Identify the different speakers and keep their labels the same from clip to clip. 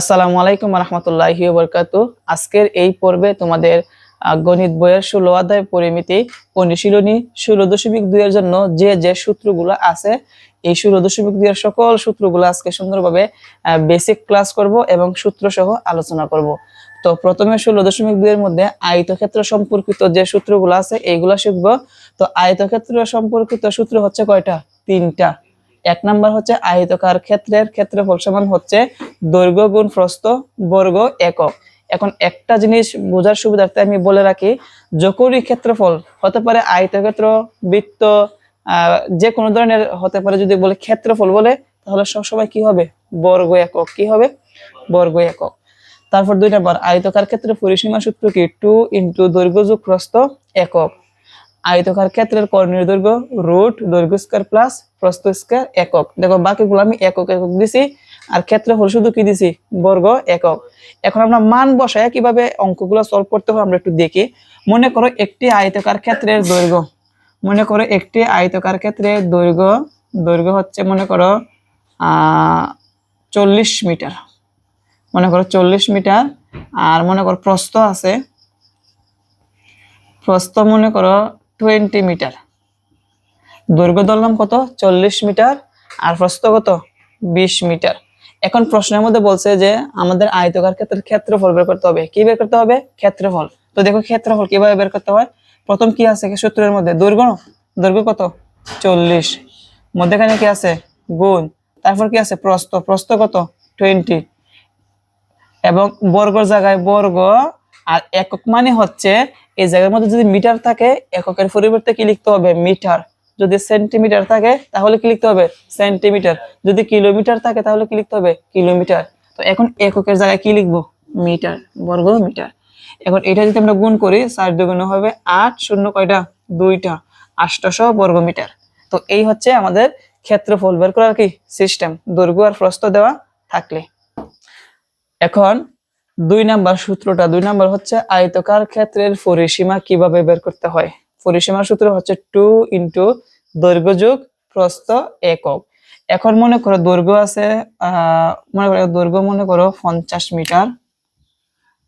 Speaker 1: আসসালামু আলাইকুম রহমতুল্লাহি বরকাতু। আজকের এই পর্বে তোমাদের গণিত বইয়ের ষোলো অধ্যায় পরিমিতি অনুশীলনী ষোলো দশমিক দুইয়ের জন্য যে যে সূত্রগুলো আছে, এই ষোলো দশমিক দুইয়ের সকল সূত্রগুলো আজকে সুন্দরভাবে বেসিক ক্লাস করব এবং সূত্র সহ আলোচনা করব। তো প্রথমে ষোলো দশমিক দুইয়ের মধ্যে আয়তক্ষেত্র সম্পর্কিত যে সূত্রগুলো আছে, এইগুলো শিখব। তো আয়তক্ষেত্র সম্পর্কিত সূত্র হচ্ছে কয়টা? তিনটা। এক নাম্বার হচ্ছে আয়তকার ক্ষেত্রের ক্ষেত্রফল সমান হচ্ছে দৈর্ঘ্য গুণ প্রস্থ বর্গ একক। এখন একটা জিনিস বোঝার সুবিধার্থে আমি বলে রাখি যখনই ক্ষেত্রফল হতে পারে আয়তক্ষেত্র, বৃত্ত যে কোনো ধরনের হতে পারে যদি বলে ক্ষেত্রফল বলে, তাহলে সবসময় কি হবে? বর্গ একক। কি হবে? বর্গ একক। তারপর দুই নম্বর, আয়তকার ক্ষেত্রে পরিসীমা সূত্র কি? টু ইন্টু দৈর্ঘ্য যোগ প্রস্থ একক। আয়তকার ক্ষেত্রের কর্ণীয় দৈর্ঘ্য রুট দৈর্ঘ্য স্কয়ার প্লাস প্রস্থ স্কয়ার একক। দেখো, বাকিগুলো আমি একক একক দিছি। আর ক্ষেত্রফল শুধু কি দিছি? বর্গ, একক। এখন আমরা মান বসায় কীভাবে অঙ্কগুলো সলভ করতে হয় আমরা একটু দেখি। মনে করো একটি আয়তকার ক্ষেত্রের দৈর্ঘ্য। মনে করো একটি আয়তকার ক্ষেত্রের দৈর্ঘ্য দৈর্ঘ্য হচ্ছে মনে করো চল্লিশ মিটার। মনে করো চল্লিশ মিটার। আর মনে করো প্রস্থ আছে। প্রস্থ মনে করো টোয়েন্টি মিটার। দৈর্ঘ্য ধরলাম কত? চল্লিশ মিটার। আর প্রস্থ কত? বিশ মিটার। এখন প্রশ্নের মধ্যে বলছে যে, আমাদের আয়তকার ক্ষেত্রের ক্ষেত্রফল বের করতে হবে। কি বের করতে হবে? ক্ষেত্রফল। তো দেখো ক্ষেত্রফল কীভাবে বের করতে হয়? প্রথম কি আছে সূত্রের মধ্যে? দৈর্ঘ্য দৈর্ঘ্য কত? চল্লিশ। মধ্যেখানে কি আছে? গুণ। তারপর কি আছে? প্রস্থ। প্রস্থ কত? টোয়েন্টি। এবং বর্গর জায়গায় বর্গ আর একক মানে হচ্ছে এই জায়গার মধ্যে যদি মিটার থাকে, এককের পরিবর্তে কি লিখতে হবে? মিটার। যদি সেন্টিমিটার থাকে, তাহলে কি লিখতে হবে? সেন্টিমিটার। যদি কিলোমিটার থাকে, তাহলে কি লিখতে হবে? কিলোমিটার। তো এখন এককের জায়গায় কি লিখব? মিটার। বর্গ মিটার। এখন এটা যদি আমরা গুণ করি, চার দুগুণ হবে আট, শূন্য কয়টা? দুইটা। আষ্টশো বর্গ মিটার। তো এই হচ্ছে আমাদের ক্ষেত্রফল বের করার কি? সিস্টেম দৈর্ঘ্য আর প্রস্ত দেওয়া থাকলে। এখন দুই নাম্বার সূত্রটা, দুই নাম্বার হচ্ছে আয়তকার ক্ষেত্রের পরিসীমা কীভাবে বের করতে হয়? পরিসীমার সূত্র হচ্ছে টু ইন্টু দৈর্ঘ্য যোগ প্রস্থ একক। এখন মনে করো দৈর্ঘ্য আছে মনে করো দৈর্ঘ্য মনে করো পঞ্চাশ মিটার,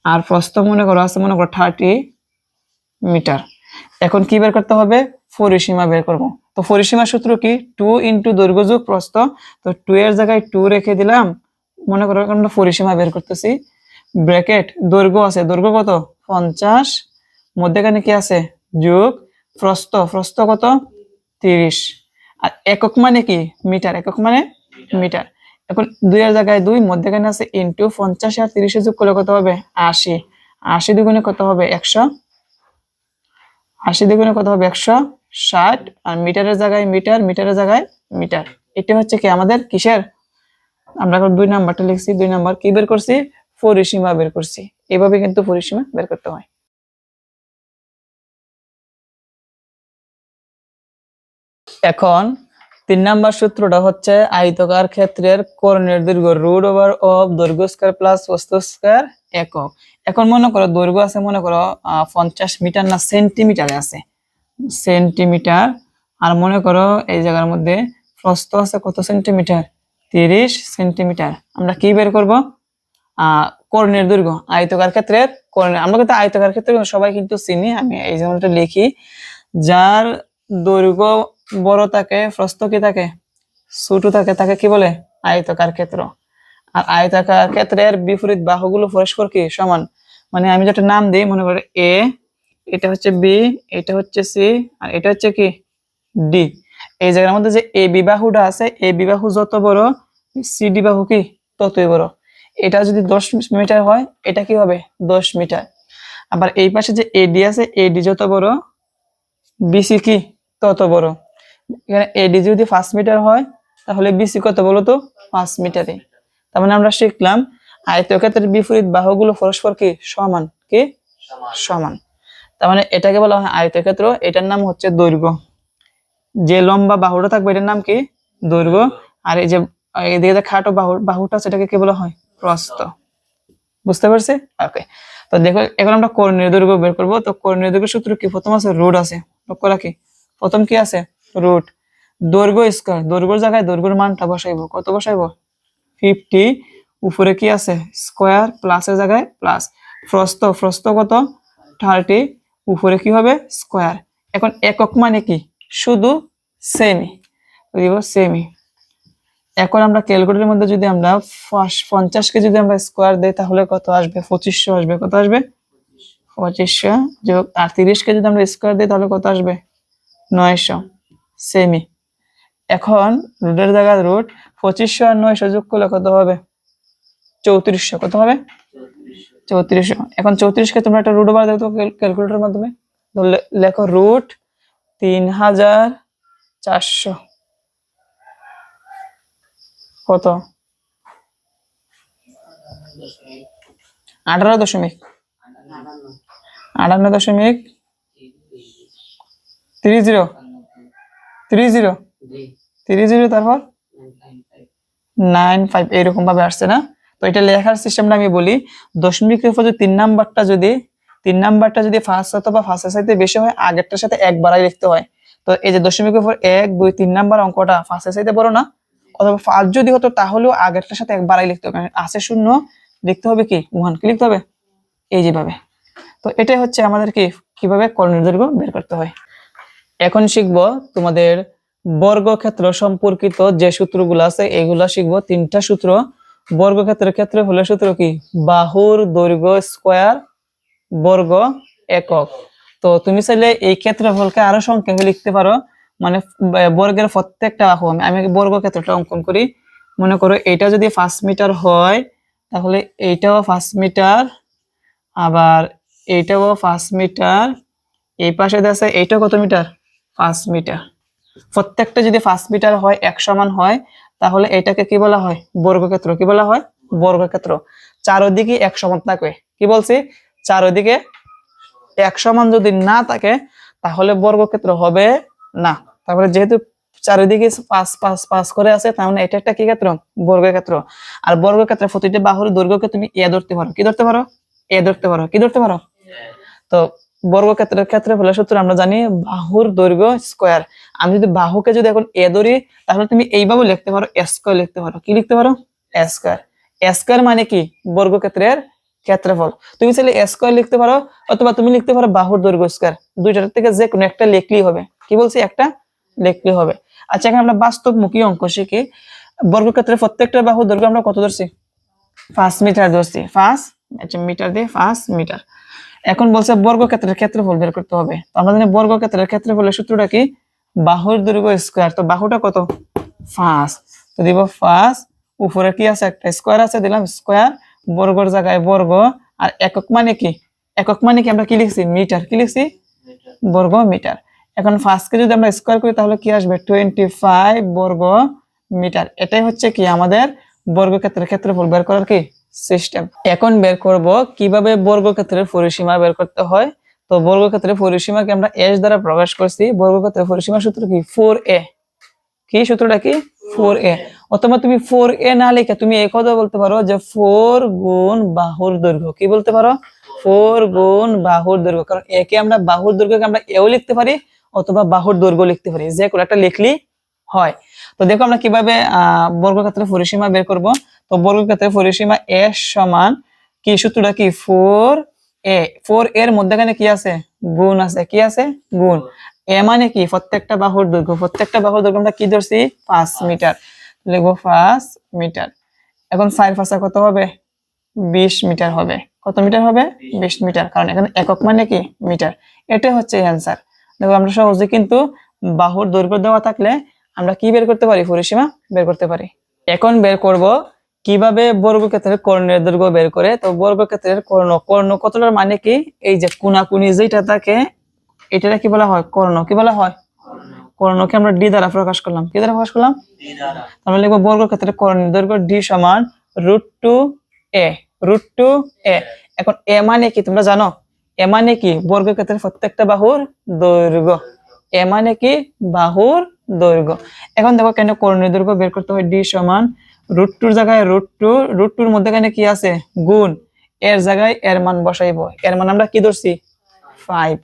Speaker 1: আর প্রস্থ মনে করো আছে মনে করো থার্টি মিটার। এখন কি বের করতে হবে? পরিসীমা বের করব। তো পরিসীমা সূত্র কি? টু ইন্টু দৈর্ঘ্য যোগ প্রস্থ। তো টু এর জায়গায় টু রেখে দিলাম, মনে করো আমরা পরিসীমা বের করতেছি। ব্র্যাকেট, দৈর্ঘ্য আছে। দৈর্ঘ্য কত? পঞ্চাশ। মধ্যেখানে কি আছে? যোগ। প্রস্থ প্রস্থ কত? তিরিশ। আর একক মানে কি? মিটার। একক মানে মিটার। এখন দুই দুইয়ের জায়গায় দুই, মধ্যেখানে আছে ইন্টু পঞ্চাশ আর তিরিশে যোগ করলে কত হবে? আশি। আশি দুগুণে কত হবে? একশো। আশি দুগুণে কত হবে? একশো ষাট। আর মিটারের জায়গায় মিটার, মিটারের জায়গায় মিটার। এটা হচ্ছে কি আমাদের কিসের? আমরা এখন দুই নাম্বারটা লিখছি, দুই নাম্বার কি বের করছি? পরিসীমা বের করছি। এভাবে কিন্তু পরিসীমা বের করতে হয়। এখন তিন নাম্বার সূত্রটা হচ্ছে আয়তকার ক্ষেত্রের কর্ণের দৈর্ঘ্য রুট ওভার অফ দৈর্ঘ্য স্কয়ার প্লাস প্রস্থ স্কয়ার একক। এখন মনে করো দৈর্ঘ্য আছে, মনে করো পঞ্চাশ মিটার না সেন্টিমিটারে আছে। সেন্টিমিটার, আর মনে করো এই জায়গার মধ্যে প্রস্থ আছে কত সেন্টিমিটার? তিরিশ সেন্টিমিটার। আমরা কি বের করব? কর্ণের দৈর্ঘ্য আয়তকার ক্ষেত্রের কর্ণের আমরা কিন্তু আয়তকার ক্ষেত্রে সবাই কিন্তু চিনি, আমি এই যেমনটা লিখি। যার দৈর্ঘ্য বড় থাকে, প্রস্থ কি থাকে? ছোট থাকে, তাকে কি বলে? আয়তকার ক্ষেত্র। আর আয়তাকার ক্ষেত্রের বিপরীত বাহুগুলো পরস্পর কি? সমান। মানে আমি যেটা নাম দিই, মনে করে এ এটা হচ্ছে বি এটা হচ্ছে সি আর এটা হচ্ছে কি? ডি এই জায়গার মধ্যে যে এ বিবাহুটা আছে এ বিবাহু যত বড় সি ডি বাহু কি? ততই বড়। এটা যদি দশ মিটার হয় এটা কি হবে? দশ মিটার। আবার এই পাশে যে এডি আছে এডি যত বড় বিসি কি? তত বড়। এখানে এডি যদি পাঁচ মিটার হয় তাহলে বিসি কত বলো তো? পাঁচ মিটারে। তার মানে আমরা শিখলাম আয়তক্ষেত্রের বিপরীত বাহুগুলো পরস্পর কি? সমান। কি? সমান। তার মানে এটাকে বলা হয় আয়তক্ষেত্র। এটার নাম হচ্ছে দৈর্ঘ্য। যে লম্বা বাহুটা থাকবে এটার নাম কি? দৈর্ঘ্য। আর এই যে এদিকে যে খাটো বাহু বাহুটা সেটাকে কি বলা হয়? প্রস্থ। বুঝতে পারছি? ওকে তো দেখো এখন আমরা কর্ণীয় দৈর্ঘ্য বের করব। তো কর্ণীয় দৈর্ঘ্য সূত্র কি? প্রথম আছে রুট আছে। লক্ষ্য রাখি প্রথম কি আছে? রুট। দৈর্ঘ্য স্কয়ার দৈর্ঘ্যর জায়গায় দৈর্ঘ্যের মানটা বসাইবো। কত বসাইবো? ফিফটি উপরে কি আছে? স্কোয়ার প্লাসের জায়গায় প্লাস প্রস্থ প্রস্থ কত? থার্টি উপরে কি হবে? স্কোয়ার এখন একক মানে কি? শুধু সেমি সেমি এখন আমরা ক্যালকুলেটরের মধ্যে যদি আমরা পঞ্চাশকে যদি আমরা স্কোয়ার দেই, তাহলে কত আসবে? পঁচিশশো আসবে। কত আসবে? পঁচিশশো যোগ, আর তিরিশকে যদি আমরা স্কোয়ার দিই, তাহলে কত আসবে? নয়শো। সেমি এখন রুটের জায়গায় রুট পঁচিশশো আর নয়শো যোগ করলে কত হবে? চৌত্রিশশো। কত হবে? চৌত্রিশশো। এখন চৌত্রিশকে তোমরা একটা রুট বার দেখো ক্যালকুলেটরের মাধ্যমে। লেখো রুট তিন হাজার চারশো। কত? আঠারো দশমিক। আটান্ন দশমিক three zero. Three zero? Three zero তারপর? Nine five. এরকম ভাবে আসছে না? তো এটা লেখার সিস্টেমটা আমি বলি, দশমিকের উপর যদি তিন নাম্বারটা যদি, তিন নাম্বারটা যদি ফার্স্ট অথবা ফার্স্টের সাথে বেশি হয়, আগেরটার সাথে এক বাড়াই লিখতে হয়। তো এই যে দশমিকের উপর এক, দুই, তিন নাম্বার অঙ্কটা ফার্স্টের সাথে বড় না? অথবা ফার্স্ট যদি হতো তাহলেও আগেরটার সাথে এক বাড়াই লিখতে হবে। আছে শূন্য, লিখতে হবে কি? ওয়ান কি লিখতে হবে। এই যেভাবে। তো এটাই হচ্ছে আমাদের কি, কীভাবে কর্ণের দৈর্ঘ্য বের করতে হয়। এখন শিখব তোমাদের বর্গক্ষেত্র সম্পর্কিত যে সূত্রগুলো আছে, এগুলা শিখব তিনটা সূত্র। বর্গক্ষেত্রের ক্ষেত্রে হলো সূত্র কি? বাহুর দৈর্ঘ্য স্কোয়ার বর্গ একক। তো তুমি চাইলে এই ক্ষেত্রফলকে আরও সংখ্যাকে লিখতে পারো। মানে বর্গের প্রত্যেকটা বাহু আমি আমি বর্গক্ষেত্রটা অঙ্কন করি। মনে করো এটা যদি পাঁচ মিটার হয়, তাহলে এইটাও পাঁচ মিটার আবার এইটাও পাঁচ মিটার এই পাশে আছে এইটা কত মিটার পাঁচ মিটার প্রত্যেকটা যদি পাঁচ মিটার হয়, এক সমান হয়, তাহলে এটাকে কি বলা হয়? বর্গক্ষেত্র কি বলা হয়? বর্গক্ষেত্র চারোদিকে এক সমান থাকবে কি বলছি? চারোদিকে এক সমান যদি না থাকে, তাহলে বর্গক্ষেত্র হবে না, তারপরে যেহেতু চারিদিকে পাঁচ পাঁচ পাঁচ করে আছে, তার মানে এটা একটা কি ক্ষেত্র? বর্গক্ষেত্র। আর বর্গক্ষেত্রে প্রতিটি বাহুর দৈর্ঘ্যকে তুমি এ ধরতে পারো। কি ধরতে পারো? এ ধরতে পারো। কি ধরতে পারো? তো বর্গক্ষেত্রের ক্ষেত্রে ফলে সূত্র আমরা জানি বাহুর দৈর্ঘ্য স্কোয়ার। আমি যদি বাহুকে যদি এখন এ ধরি, তাহলে তুমি এইভাবে লিখতে পারো স্কোয়ার লিখতে পারো। কি লিখতে পারো? স্কোয়ার। স্কোয়ার মানে কি? বর্গক্ষেত্রের ক্ষেত্রফল। তুমি চাইলে স্কোয়ার লিখতে পারো অথবা তুমি লিখতে পারো বাহুর দৈর্ঘ্য স্কোয়ার দুইটার থেকে যে কোনো একটা লিখলেই হবে। কি বলছি? একটা লিখলেই হবে। আচ্ছা এখন আমরা বাস্তবমুখী অঙ্ক শিখি। বর্গক্ষেত্রের প্রত্যেকটা বাহুর দৈর্ঘ্য আমরা কত ধরছি? পাঁচ মিটার ধরছি। পাঁচ আচ্ছা মিটার দিয়ে পাঁচ মিটার। এখন বলছে বর্গক্ষেত্রের ক্ষেত্রফল বের করতে হবে। তো আমরা জানি বর্গক্ষেত্রের ক্ষেত্রফলের সূত্রটা কি? বাহুর দৈর্ঘ্য স্কোয়ার তো বাহুটা কত? পাঁচ। তো দিব পাঁচ। উপরে কি আছে? একটা স্কোয়ার আছে, দিলাম স্কোয়ার বর্গর জায়গায় বর্গ আর একক মানে কি? একক মানে কি আমরা কি লিখছি? মিটার। কি লিখছি? বর্গ মিটার। এখন ফার্স্টকে যদি আমরা স্কোয়ার করি তাহলে কি আসবে? টোয়েন্টি ফাইভ বর্গ মিটার। এটাই হচ্ছে কি আমাদের বর্গক্ষেত্রের ক্ষেত্রফল। বের করার কি? সিস্টেম এখন বের করব কীভাবে বর্গক্ষেত্রের পরিসীমা বের করতে হয়? তো বর্গক্ষেত্রের পরিসীমাকে আমরা এস দ্বারা প্রকাশ করছি। বর্গক্ষেত্রের পরিসীমা সূত্র কি? ফোর এ কি সূত্রটা কি? ফোর এ অথবা তুমি ফোর এ না লিখে তুমি এই কথা বলতে পারো যে ফোর গুণ বাহুর দৈর্ঘ্য। কি বলতে পারো? ফোর গুণ বাহুর দৈর্ঘ্য। কারণ একে আমরা বাহুর দৈর্ঘ্যকে আমরা এও লিখতে পারি অথবা বাহুর দৈর্ঘ্য লিখতে পারি। যে কোনো একটা লিখলি হয়। তো দেখো আমরা কীভাবে, আহ বর্গক্ষেত্রের পরিসীমা বের করব। তো বর্গক্ষেত্রের পরিসীমা এস সমান কি? সূত্রটা কি? ফোর এ ফোর এর মধ্যেখানে কি আছে? গুণ আছে। কি আছে? গুণ। এ মানে কি? প্রত্যেকটা বাহুর দৈর্ঘ্য, প্রত্যেকটা বাহুর দৈর্ঘ্য আমরা কি ধরছি? পাঁচ মিটার। লিখব পাঁচ মিটার। এখন ফাইভ পাঁচা কত হবে? বিশ মিটার হবে। কত মিটার হবে? বিশ মিটার। কারণ এখানে একক মানে কি? মিটার। এটা হচ্ছে অ্যান্সার দেখো, আমরা সহজে কিন্তু বাহুর দৈর্ঘ্য দেওয়া থাকলে আমরা কি বের করতে পারি? পরিসীমা বের করতে পারি। এখন বের করব কীভাবে বর্গক্ষেত্রের কর্ণের দৈর্ঘ্য বের করে? তো বর্গক্ষেত্রের কর্ণ কর্ণ কতটার মানে কি? এই যে কোনাকুনি যেটা থাকে এটা কি বলা হয়? কর্ণ কি বলা হয়? কর্ণকে আমরা ডি দ্বারা প্রকাশ করলাম। কি দ্বারা প্রকাশ করলাম? আমরা লিখব বর্গক্ষেত্রের কর্ণের দৈর্ঘ্য ডি সমান root two A. Root two A. এখন এ মানে কি? তোমরা জানো? এ মানে কি? বর্গক্ষেত্রের প্রত্যেকটা বাহুর দৈর্ঘ্য। এ মানে কি? বাহুর দৈর্ঘ্য। এখন দেখো কেন কর্ণের দৈর্ঘ্য বের করতে হয় ডি সমান রুট টুর জায়গায় রুট টু। রুট টুর মধ্যেখানে কি আছে? গুণ। এর জায়গায় এর মান বসাইব। এর মান আমরা কি ধরছি? ফাইভ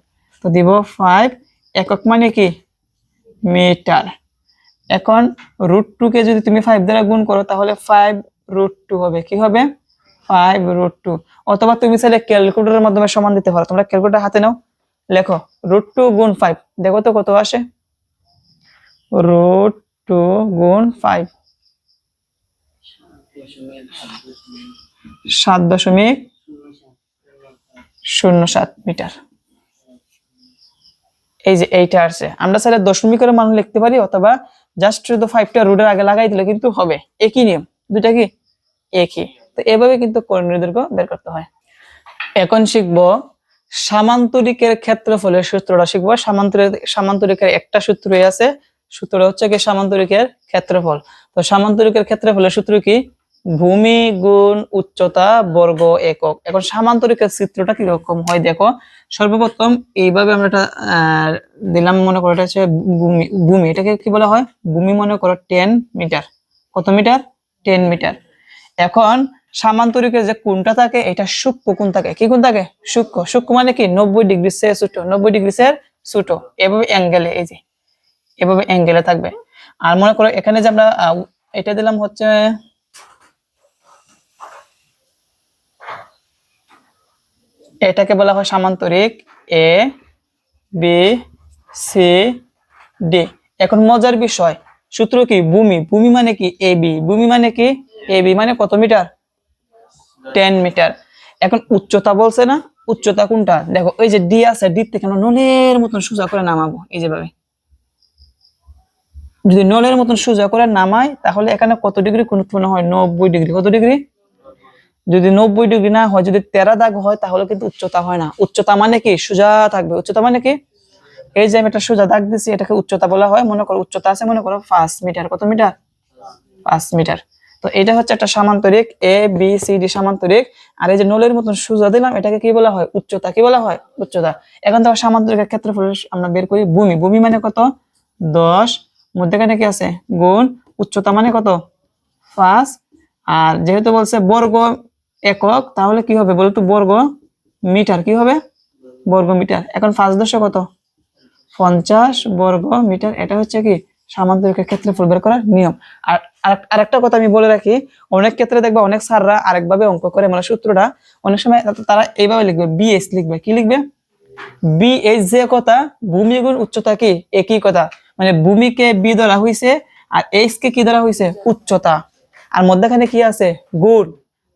Speaker 1: তো দিব ফাইভ একক মানে কি? মিটার এখন রুট টু কে যদি তুমি ফাইভ দ্বারা গুণ করো, তাহলে ফাইভ রুট টু হবে। কি হবে? ফাইভ রুট টু অথবা তুমি চাইলে ক্যালকুলেটরের মাধ্যমে সমান দিতে পারো। তোমরা ক্যালকুলেটর হাতে নাও। লেখো রুট টু গুণ ফাইভ দেখো তো কত আসে? রুট টু গুণ ফাইভ সাত দশমিক শূন্য সাত। মিটার এই যে এইটা আসছে। আমরা চাইলে দশমিকের মান লিখতে পারি, অথবা জাস্ট শুধু ফাইভটা রুটের আগে লাগাই দিলে কিন্তু হবে। একই নিয়ম, দুইটা কি? একই। তো এভাবে কিন্তু কর্ণীয় দৈর্ঘ্য বের করতে হয়। এখন শিখব সামান্তরিকের ক্ষেত্রফলের সূত্রটা শিখব। সামান্তরিক সামান্তরিকের একটা সূত্রই আছে, সূত্রটা হচ্ছে কি সামান্তরিকের ক্ষেত্রফল। তো সামান্তরিকের ক্ষেত্রফলের সূত্র কি? ভূমি গুণ উচ্চতা বর্গ একক। এখন সামান্তরিকের চিত্রটা কীরকম হয় দেখো। সর্বপ্রথম এইভাবে আমরা এটা দিলাম মনে করো এটা হচ্ছে ভূমি ভূমি, এটাকে কি বলা হয়? ভূমি মনে করো টেন মিটার কত মিটার টেন মিটার এখন সামান্তরিকের যে কোনটা থাকে, এটা সূক্ষ্ম কোন থাকে। কি কোন থাকে? সূক্ষ্ম। সূক্ষ্ম মানে কি? নব্বই ডিগ্রি সে ছোট, নব্বই ডিগ্রি সে ছোট। এভাবে অ্যাঙ্গেলে এই যে। এভাবে অ্যাঙ্গেলে থাকবে। আর মনে করো এখানে যে আমরা এটা দিলাম হচ্ছে এটাকে বলা হয় সামান্তরিক এ বি সি ডি এখন মজার বিষয়, সূত্র কি? ভূমি। ভূমি মানে কি? এ বি ভূমি মানে কি? এ বি মানে কত মিটার? Ten metre. এখন উচ্চতা বলছে না? উচ্চতা কোনটা? দেখো ওই যে ডি আছে ডি থেকে নলের মতন সোজা করে নামাবো, এই যেভাবে যদি নলের মতন সোজা করে নামাই, তাহলে এখানে কত ডিগ্রি? কোন হয় নব্বই ডিগ্রি। কত ডিগ্রি? যদি নব্বই ডিগ্রি না হয়, যদি তেরা দাগ হয়, তাহলে কিন্তু উচ্চতা হয় না। উচ্চতা মানে কি? সোজা থাকবে। উচ্চতা মানে কি? এই যে আমি একটা সোজা দাগ দিচ্ছি এটাকে উচ্চতা বলা হয়। মনে করো উচ্চতা আছে, মনে করো পাঁচ মিটার। কত মিটার? পাঁচ মিটার। তো এটা হচ্ছে একটা সামান্তরিক এ বি সি ডি সামান্তরিক। আর এই যে নলের মতন সোজা দিলাম, এটাকে কি বলা হয়? উচ্চতা। কি বলা হয়? উচ্চতা। এখন তো সামান্তরিকের ক্ষেত্রফল আমরা বের করি ভূমি। ভূমি মানে কত? দশ। মধ্যেখানে কি আছে? গুণ। উচ্চতা মানে কত? পাঁচ। আর যেহেতু বলছে বর্গ একক, তাহলে কি হবে বলতো বর্গ মিটার, কি হবে? বর্গ মিটার। এখন পাঁচ দশে কত? পঞ্চাশ বর্গ মিটার, এটা হচ্ছে কি? সামান্তরিকের ক্ষেত্রফল বের করার নিয়ম। আর আর- আরেকটা কথা আমি বলে রাখি, অনেক ক্ষেত্রে দেখবে অনেক স্যাররা আরেকভাবে অঙ্ক করে মানে সূত্রটা অনেক সময় তারা এইভাবে লিখবে বিএস লিখবে। কি লিখবে? বিএস যে কথা, ভূমি গুণ উচ্চতা কি? একই কথা। মানে ভূমিকে বি ধরা হয়েছে আর এইচ কে কি ধরা হয়েছে উচ্চতা। আর মধ্যখানে কি আছে? গুণ।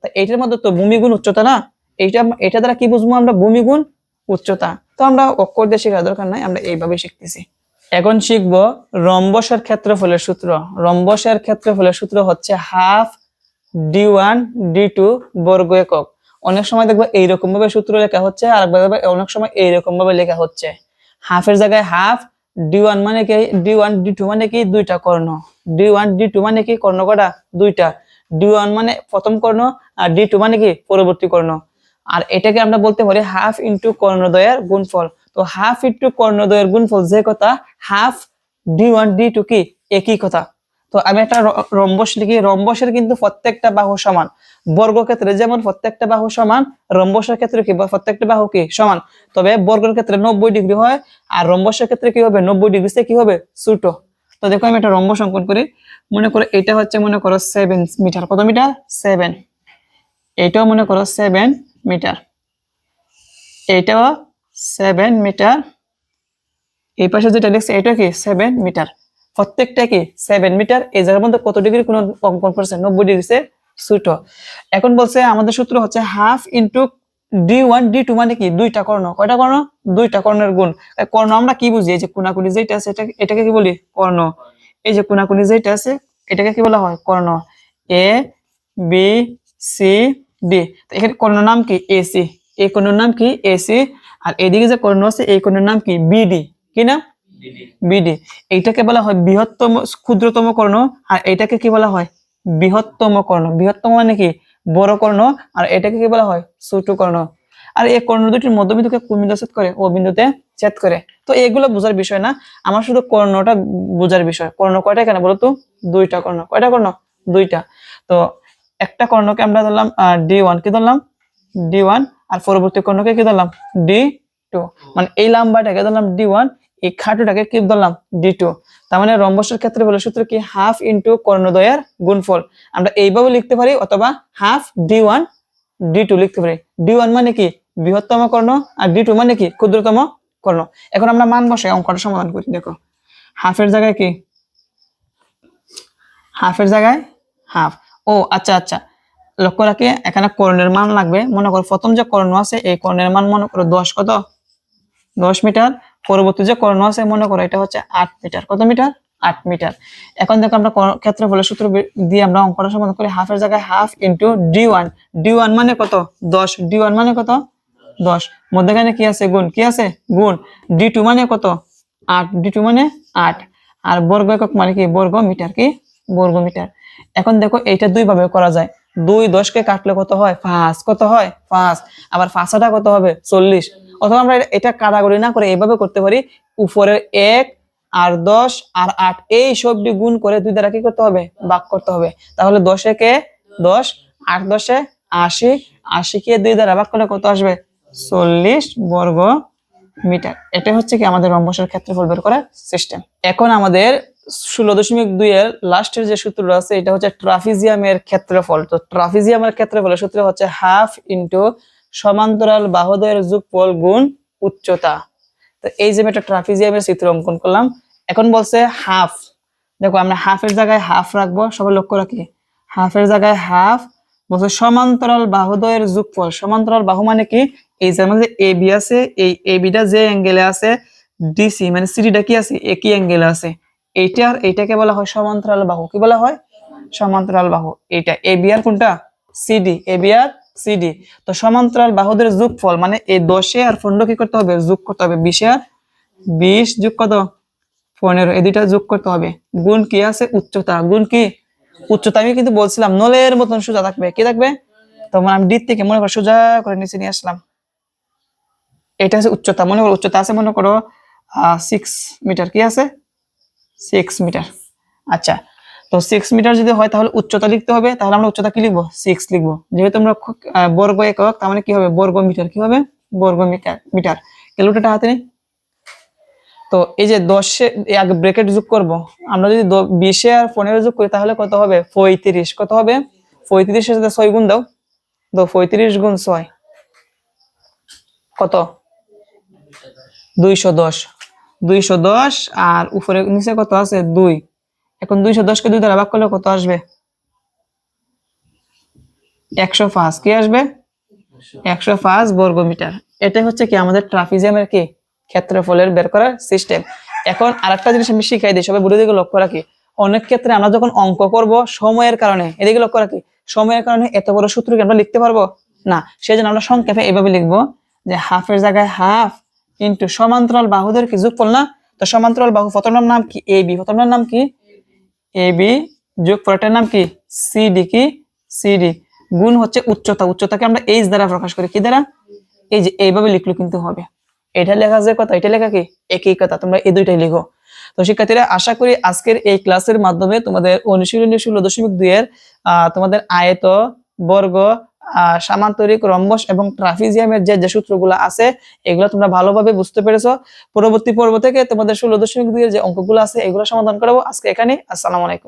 Speaker 1: তা এইটার মধ্যে তো ভূমি গুণ উচ্চতা না? এইটা এটা দ্বারা কি বুঝব আমরা? ভূমি গুণ উচ্চতা। তো আমরা অক্ষর দিয়ে শেখার দরকার নাই, আমরা এইভাবে শিখতেছি। এখন শিখব রম্বসের ক্ষেত্রফলের সূত্র। রম্বসের ক্ষেত্রফলের সূত্র হচ্ছে half D one D two বর্গ একক। অনেক সময় দেখব এইরকম ভাবে সূত্র লেখা হচ্ছে, আর একবার অনেক সময় এইরকম ভাবে লেখা হচ্ছে। হাফের জায়গায় হাফ, ডি ওয়ান মানে কি? ডি ওয়ান ডি টু মানে কি? দুইটা কর্ণ। ডি ওয়ান ডি টু মানে কি? কর্ণ কটা? দুইটা। ডি ওয়ান মানে প্রথম কর্ণ আর ডি টু মানে কি? পরবর্তী কর্ণ। আর এটাকে আমরা বলতে পারি হাফ ইন্টু কর্ণদ্বয়ের গুণফল। তো হাফ ইন্টু কর্ণদ্বয়ের গুণফল যে কথা half D one D two কি? একই কথা। তো আমি একটা রম্বস লিখি। রম্বসের কিন্তু প্রত্যেকটা বাহু সমান। বর্গক্ষেত্রে যেমন প্রত্যেকটা বাহু সমান, রম্বসের ক্ষেত্রে কি? প্রত্যেকটা বাহু কি? সমান। তবে বর্গের ক্ষেত্রে নব্বই ডিগ্রি হয় আর রম্বসের ক্ষেত্রে কি হবে? নব্বই ডিগ্রি সে কি হবে? ছোট। তো দেখো আমি একটা রম্বস অঙ্কন করি। মনে করো এটা হচ্ছে মনে করো সেভেন মিটার কত মিটার সেভেন এটাও মনে করো সেভেন মিটার এটাও সেভেন মিটার এই পাশে যেটা লিখছে এটা কি? সেভেন মিটার প্রত্যেকটা কি? সেভেন মিটার এই জায়গার মধ্যে কত ডিগ্রি কোন অঙ্কন করছে? নব্বই ডিগ্রি সে ছোট। এখন বলছে, আমাদের সূত্র হচ্ছে half into D one D two মানে কি? দুইটা কর্ণ। কয়টা কর্ণ? দুইটা কর্ণের গুণ। কর্ণ আমরা কি বুঝি? যে কোনাকুনি যেটা এটা এটাকে কি বলি? কর্ণ। এই যে কোনাকুনি যেটা আছে, এটাকে কি বলা হয়? কর্ণ। A, B, C, D. এখানে কর্ণ নাম কি? এসি এই কর্ণের নাম কি? এসি আর এদিকে যে কর্ণ আছে, এই কর্ণের নাম কি? বিডি কি নাম বিডি এইটাকে বলা হয় বৃহত্তম, ক্ষুদ্রতম কর্ণ। আর এটাকে কি বলা হয়? বৃহত্তম কর্ণ। বৃহত্তম মানে কি? বড় কর্ণ। আর এটাকে কি বলা হয়? ছোট কর্ণ। আর এই কর্ণ দুটির মধ্যবিন্দুকে কোন বিন্দু ছেদ করে? ও বিন্দুতে ছেদ করে। তো এগুলো বোঝার বিষয় না। আমার শুধু কর্ণটা বোঝার বিষয়। কর্ণ কয়টা এখানে বলো তো? দুইটা কর্ণ। কয়টা কর্ণ? দুইটা। তো একটা কর্ণকে আমরা ধরলাম ডি ওয়ান কি ধরলাম? ডি ওয়ান আর পরবর্তী কর্ণকে কি ধরলাম? ডি টু মানে এই লাম্বাটাকে ধরলাম ডি ওয়ান এই খাটুটাকে কি ধরলাম? ডি টু তার মানে রম্বসের ক্ষেত্রে বলে সূত্র কি? হাফ ইন্টু কর্ণদ্বয়ের গুণফল। আমরা এইভাবে লিখতে পারি অথবা half D one D two লিখতে পারি। ডি ওয়ান মানে কি? বৃহত্তম কর্ণ আর ডি টু মানে কি? ক্ষুদ্রতম কর্ণ। এখন আমরা মান বসে অঙ্কটা সমাধান করি, দেখো। হাফের জায়গায় কি? হাফের জায়গায় হাফ ও আচ্ছা আচ্ছা। লক্ষ্য রাখি, এখানে কর্ণের মান লাগবে। মনে করো প্রথম যে কর্ণ আছে, এই কর্ণের মান মনে করো দশ, কত? দশ মিটার। পরবর্তী যে কর্ণ আছে, মনে করো এটা হচ্ছে আট মিটার। কত মিটার? আট মিটার। এখন দেখো আমরা ক্ষেত্রফলের সূত্র দিয়ে আমরা অঙ্কটা সমাধান করি। হাফের জায়গায় half into D one D one মানে কত? দশ। ডি ওয়ান মানে কত? দশ। মধ্যখানে কি আছে? গুণ। কি আছে? গুণ। ডি টু মানে কত? আট। ডি টু মানে আট। আর বর্গ একক মানে কি? বর্গ মিটার কি? বর্গ মিটার। এখন দেখো এইটা দুই ভাবে করা যায়। দুই দশকে কাটলে কত হয়? পাঁচ। কত হয়? পাঁচ। আবার পাঁচটা কত হবে? চল্লিশ। অথবা আমরা এটা- কাটাগরি না করে এইভাবে করতে পারি। উপরের এক আর দশ আর আট। এই সবটি গুণ করে দুই দ্বারা কি করতে হবে? ভাগ করতে হবে। তাহলে দশে কে দশ, আট দশে আশি। আশি কে দুই দ্বারা ভাগ করলে কত আসবে? চল্লিশ বর্গ মিটার। এটা হচ্ছে কি আমাদের রম্বসের ক্ষেত্রফল বের করার সিস্টেম এখন আমাদের ষোলো দশমিক দুই এর লাস্টের যে সূত্রটা আছে, এটা হচ্ছে ট্রাফিজিয়ামের ক্ষেত্রফল। তো ট্রাফিজিয়ামের ক্ষেত্রফলের সূত্র হচ্ছে হাফ ইন্টু সমান্তরাল বাহুদ্বয়ের যোগফল গুণ উচ্চতা। তো এই যে আমি একটা ট্রাফিজিয়ামের চিত্র অঙ্কন করলাম, এখন বলছে হাফ দেখো, আমরা হাফের জায়গায় হাফ রাখব, সবাই লক্ষ্য রাখি। হাফের জায়গায় হাফ বলছে সমান্তরাল বাহুদ্বয়ের যোগফল। সমান্তরাল বাহু মানে কি? এই যে আমাদের এ বি আছে, এই এ বিটা যে অ্যাঙ্গেলে আছে ডিসি মানে সিডিটা কি আছে? একই অ্যাঙ্গেলে আছে? এইটা আর এইটাকে বলা হয় সমান্তরাল বাহু। কি বলা হয়? সমান্তরাল বাহু। এইটা এ বি আর কোনটা? সিডি এ বি আর সিডি তো সমান্তরাল বাহুদের যোগফল মানে এই দশে আর পনেরো কি করতে হবে? যোগ করতে হবে। বিশে আর বিশ যোগ কত? পনেরো। এই দুইটা যোগ করতে হবে। গুণ কি আছে? উচ্চতা। গুণ কি? উচ্চতা। আমি কিন্তু বলছিলাম, নলের মতন সোজা থাকবে। কি থাকবে? তোমার আমি ডিপ থেকে মনে করো সোজা করে নিচে নিয়ে আসলাম। এটা হচ্ছে উচ্চতা, মনে করো উচ্চতা আছে, মনে করো সিক্স মিটার কি আছে? সিক্স মিটার আচ্ছা তো সিক্স মিটার যদি হয় তাহলে উচ্চতা লিখতে হবে, তাহলে আমরা উচ্চতা কি লিখব? সিক্স লিখব। যেহেতু আমরা বর্গ একক, তার মানে কি হবে? বর্গ মিটার কি হবে? বর্গ মিটার মিটার ক্যালকুলেটার হাতে নেই? তো এই যে দশে আগে ব্রেকেট যোগ করব, আমরা যদি বিশে আর পনেরো যোগ করি, তাহলে কত হবে? পঁয়ত্রিশ। কত হবে? পঁয়ত্রিশের সাথে ছয় গুণ দাও। তো পঁয়ত্রিশ গুণ ছয়। কত? দুইশো দশ। দুইশো দশ আর উপরে নিচে কত আছে? দুই। এখন দুইশো দশকে দুই দ্বারা ভাগ করলে কত আসবে? একশো পাঁচ। কি আসবে? একশো পাঁচ বর্গ মিটার। হচ্ছে কি আমাদের ট্রাফিজিয়ামের কি? ক্ষেত্রফলের বের করার সিস্টেম এখন আরেকটা জিনিস আমি শিখাই দিই, সবাই বুড়ো দিকে লক্ষ্য রাখি। অনেক ক্ষেত্রে আমরা যখন অঙ্ক করব সময়ের কারণে, এদিকে লক্ষ্য রাখি, সময়ের কারণে এত বড় সূত্র কি আমরা লিখতে পারব? না। সেই জন্য আমরা সংক্ষেপে এভাবে লিখব যে হাফের জায়গায় হাফ ইন্টু সমান্তরাল বাহুদের কি যোগফল না? তো সমান্তরাল বাহু প্রথমটার নাম কি? এ বি প্রথমটার নাম কি? এ বি যোগ পরেরটার নাম কি? সিডি কি? সিডি গুণ হচ্ছে উচ্চতা। উচ্চতাকে আমরা এইচ দ্বারা প্রকাশ করি। কি দ্বারা? এই যে এইভাবে লিখলো কিন্তু হবে। এটা লেখা যে কথা এটা লেখা কি? একই কথা। তোমরা এই দুইটাই লিখো। তো শিক্ষার্থীরা আশা করি আজকের এই ক্লাসের মাধ্যমে তোমাদের অনুশীলনী ষোলো দশমিক দুই এর আহ, তোমাদের আয়ত বর্গ সামান্তরিক রম্বস এবং ট্রাফিজিয়ামের যে যে সূত্রগুলো আছে, এগুলো তোমরা ভালোভাবে বুঝতে পেরেছ। পরবর্তী পর্ব থেকে তোমাদের ষোলো দশমিক দুইয়ের যে অঙ্কগুলো আছে, এগুলো সমাধান করাবো। আজকে এখানে আসসালামু আলাইকুম।